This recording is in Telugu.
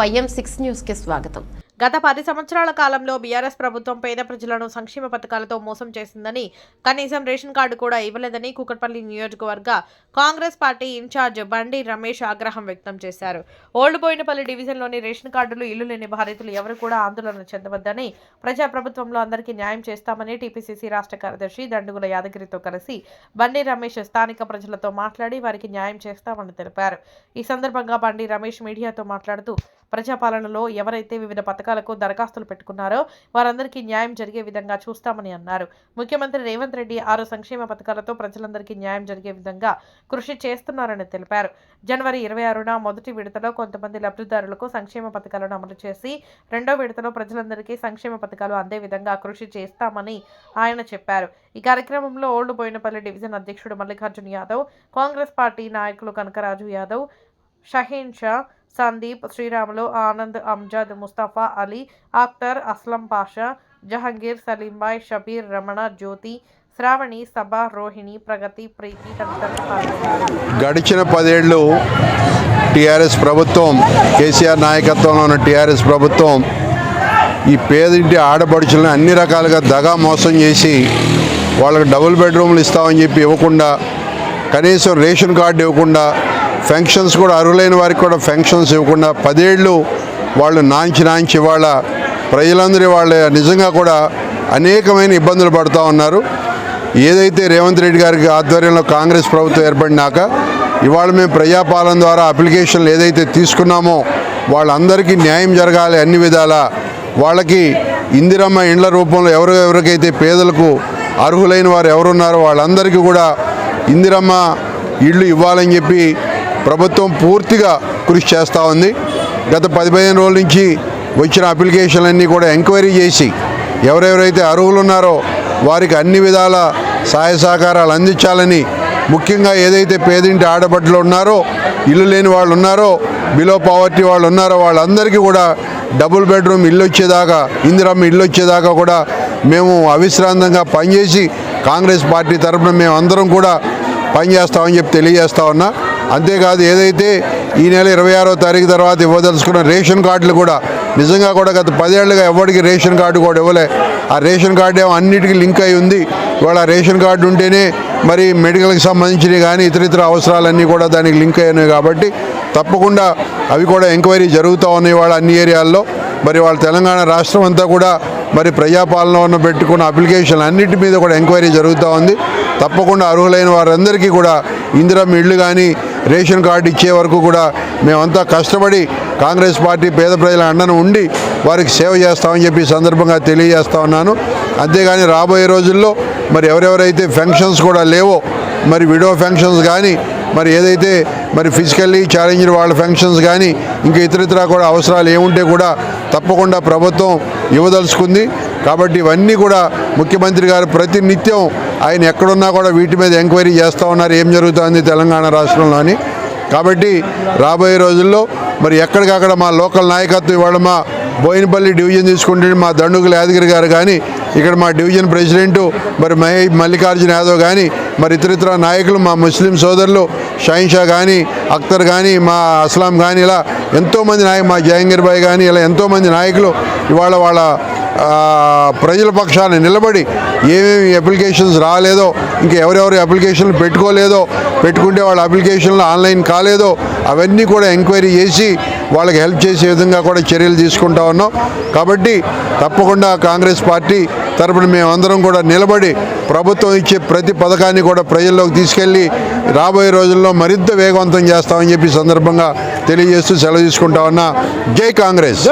వైఎం సిక్స్ న్యూస్కి స్వాగతం. గత పది సంవత్సరాల కాలంలో బీఆర్ఎస్ ప్రభుత్వం పేద ప్రజలను సంక్షేమ పథకాలతో మోసం చేసిందని కనీసం రేషన్ కార్డు కూడా ఇవ్వలేదని కూకట్పల్లి నియోజకవర్గ కాంగ్రెస్ పార్టీ ఇన్ఛార్జ్ బండి రమేష్ ఆగ్రహం వ్యక్తం చేశారు. ఓల్డ్ బోయినపల్లి డివిజన్లోని రేషన్ కార్డులు ఇల్లు లేని బాధితులు ఎవరు కూడా ఆందోళన చెందవద్దని ప్రజా ప్రభుత్వంలో అందరికీ న్యాయం చేస్తామని టీపీసీసీ రాష్ట్ర కార్యదర్శి దండుగుల యాదగిరితో కలిసి బండి రమేష్ స్థానిక ప్రజలతో మాట్లాడి వారికి న్యాయం చేస్తామని తెలిపారు. ఈ సందర్భంగా బండి రమేష్ మీడియాతో మాట్లాడుతూ ప్రజాపాలనలో ఎవరైతే వివిధ పథకాలకు దరఖాస్తులు పెట్టుకున్నారో వారందరికీ న్యాయం జరిగే విధంగా చూస్తామని అన్నారు. ముఖ్యమంత్రి రేవంత్ రెడ్డి ఆరు సంక్షేమ పథకాలతో ప్రజలందరికీ న్యాయం జరిగే విధంగా కృషి చేస్తున్నారని తెలిపారు. జనవరి ఇరవై ఆరున మొదటి విడతలో కొంతమంది లబ్ధిదారులకు సంక్షేమ పథకాలను అమలు చేసి రెండో విడతలో ప్రజలందరికీ సంక్షేమ పథకాలు అందే విధంగా కృషి చేస్తామని ఆయన చెప్పారు. ఈ కార్యక్రమంలో ఓల్డ్ బోయినపల్లి డివిజన్ అధ్యక్షుడు మల్లికార్జున్ యాదవ్ కాంగ్రెస్ పార్టీ నాయకులు కనకరాజు యాదవ్ షహీన్ షా సందీప్ శ్రీరాములు ఆనంద్ అమ్జద్ ముస్తఫా అలీ అఖ్తర్ అస్లం పాషా జహంగీర్ సలీంబాయ్ షబీర్ రమణ జ్యోతి శ్రావణి సభ రోహిణి ప్రగతి ప్రీతి గడిచిన పదేళ్ళు టీఆర్ఎస్ ప్రభుత్వం కేసీఆర్ నాయకత్వంలో ఉన్న టీఆర్ఎస్ ప్రభుత్వం ఈ పేదింటి ఆడపడుచులను అన్ని రకాలుగా దగా మోసం చేసి వాళ్ళకి డబుల్ బెడ్రూమ్లు ఇస్తామని చెప్పి ఇవ్వకుండా కనీసం రేషన్ కార్డు ఇవ్వకుండా ఫెన్షన్స్ కూడా అర్హులైన వారికి కూడా ఫెన్షన్స్ ఇవ్వకుండా పదేళ్ళు వాళ్ళు నాంచి నాంచి ఇవాళ ప్రజలందరూ వాళ్ళ నిజంగా కూడా అనేకమైన ఇబ్బందులు పడుతూ ఉన్నారు. ఏదైతే రేవంత్ రెడ్డి గారికి ఆధ్వర్యంలో కాంగ్రెస్ ప్రభుత్వం ఏర్పడినాక ఇవాళ మేము ప్రజాపాలన ద్వారా అప్లికేషన్లు ఏదైతే తీసుకున్నామో వాళ్ళందరికీ న్యాయం జరగాలి అన్ని విధాల వాళ్ళకి ఇందిరమ్మ ఇండ్ల రూపంలో ఎవరు ఎవరికైతే పేదలకు అర్హులైన వారు ఎవరున్నారో వాళ్ళందరికీ కూడా ఇందిరమ్మ ఇళ్ళు ఇవ్వాలని చెప్పి ప్రభుత్వం పూర్తిగా కృషి చేస్తూ ఉంది. గత పది పదిహేను రోజుల నుంచి వచ్చిన అప్లికేషన్లన్నీ కూడా ఎంక్వైరీ చేసి ఎవరెవరైతే అర్హులు ఉన్నారో వారికి అన్ని విధాల సహాయ సహకారాలు అందించాలని ముఖ్యంగా ఏదైతే పేదింటి ఆడబడ్డలు ఉన్నారో ఇల్లు లేని వాళ్ళు ఉన్నారో బిలో పావర్టీ వాళ్ళు ఉన్నారో వాళ్ళందరికీ కూడా డబుల్ బెడ్రూమ్ ఇల్లు వచ్చేదాకా ఇందిరమ్మ ఇల్లు వచ్చేదాకా కూడా మేము అవిశ్రాంతంగా పనిచేసి కాంగ్రెస్ పార్టీ తరఫున మేము అందరం కూడా పనిచేస్తామని చెప్పి తెలియజేస్తా ఉన్నా. అంతేకాదు ఏదైతే ఈ నెల ఇరవై ఆరో తారీఖు తర్వాత ఇవ్వదలుచుకున్న రేషన్ కార్డులు కూడా నిజంగా కూడా గత పదేళ్ళుగా ఎవరికి రేషన్ కార్డు కూడా ఇవ్వలే. ఆ రేషన్ కార్డు ఏమో అన్నిటికీ లింక్ అయి ఉంది. ఇవాళ రేషన్ కార్డు ఉంటేనే మరి మెడికల్కి సంబంధించినవి కానీ ఇతర ఇతర అవసరాలన్నీ కూడా దానికి లింక్ అయినాయి కాబట్టి తప్పకుండా అవి కూడా ఎంక్వైరీ జరుగుతూ ఉన్నాయి వాళ్ళ అన్ని ఏరియాల్లో. మరి వాళ్ళ తెలంగాణ రాష్ట్రం అంతా కూడా మరి ప్రజాపాలన ఉన్న పెట్టుకున్న అప్లికేషన్ అన్నిటి మీద కూడా ఎంక్వైరీ జరుగుతూ ఉంది. తప్పకుండా అర్హులైన వారందరికీ కూడా ఇందిరమ్మ ఇళ్ళు కానీ రేషన్ కార్డు ఇచ్చే వరకు కూడా మేమంతా కష్టపడి కాంగ్రెస్ పార్టీ పేద ప్రజల అండను ఉండి వారికి సేవ చేస్తామని చెప్పి సందర్భంగా తెలియజేస్తా ఉన్నాను. అంతేగాని రాబోయే రోజుల్లో మరి ఎవరెవరైతే ఫంక్షన్స్ కూడా లేవో మరి విడో ఫంక్షన్స్ కానీ మరి ఏదైతే మరి ఫిజికల్లీ ఛాలెంజ్డ్ వాళ్ళ ఫంక్షన్స్ కానీ ఇంకా ఇతరితర కూడా అవసరాలు ఏముంటే కూడా తప్పకుండా ప్రభుత్వం ఇవ్వదలుచుకుంది. కాబట్టి ఇవన్నీ కూడా ముఖ్యమంత్రి గారు ప్రతి నిత్యం ఆయన ఎక్కడున్నా కూడా వీటి మీద ఎంక్వైరీ చేస్తూ ఉన్నారు. ఏం జరుగుతుంది తెలంగాణ రాష్ట్రంలోని కాబట్టి రాబోయే రోజుల్లో మరి ఎక్కడికక్కడ మా లోకల్ నాయకత్వం ఇవాళ మా బోయినపల్లి డివిజన్ తీసుకుంటే మా దండుగుల యాదగిరి గారు కానీ ఇక్కడ మా డివిజన్ ప్రెసిడెంటు మరి మహే మల్లికార్జున యాదవ్ కానీ మరి ఇతరితర నాయకులు మా ముస్లిం సోదరులు షాయిన్ షా కానీ అఖ్తర్ కానీ మా అస్లాం కానీ ఇలా ఎంతోమంది నాయకు మా జహంగీర్ భాయ్ కానీ ఇలా ఎంతోమంది నాయకులు ఇవాళ వాళ్ళ ప్రజల పక్షాన్ని నిలబడి ఏమేమి అప్లికేషన్స్ రాలేదో ఇంకా ఎవరెవరు అప్లికేషన్లు పెట్టుకోలేదో పెట్టుకుంటే వాళ్ళ అప్లికేషన్లు ఆన్లైన్ కాలేదో అవన్నీ కూడా ఎంక్వైరీ చేసి వాళ్ళకి హెల్ప్ చేసే విధంగా కూడా చర్యలు తీసుకుంటా ఉన్నాం. కాబట్టి తప్పకుండా కాంగ్రెస్ పార్టీ తరపున మేమందరం కూడా నిలబడి ప్రభుత్వం ఇచ్చే ప్రతి పథకాన్ని కూడా ప్రజల్లోకి తీసుకెళ్ళి రాబోయే రోజుల్లో మరింత వేగవంతం చేస్తామని చెప్పి సందర్భంగా తెలియజేస్తూ సెలవు తీసుకుంటా ఉన్నా. జై కాంగ్రెస్!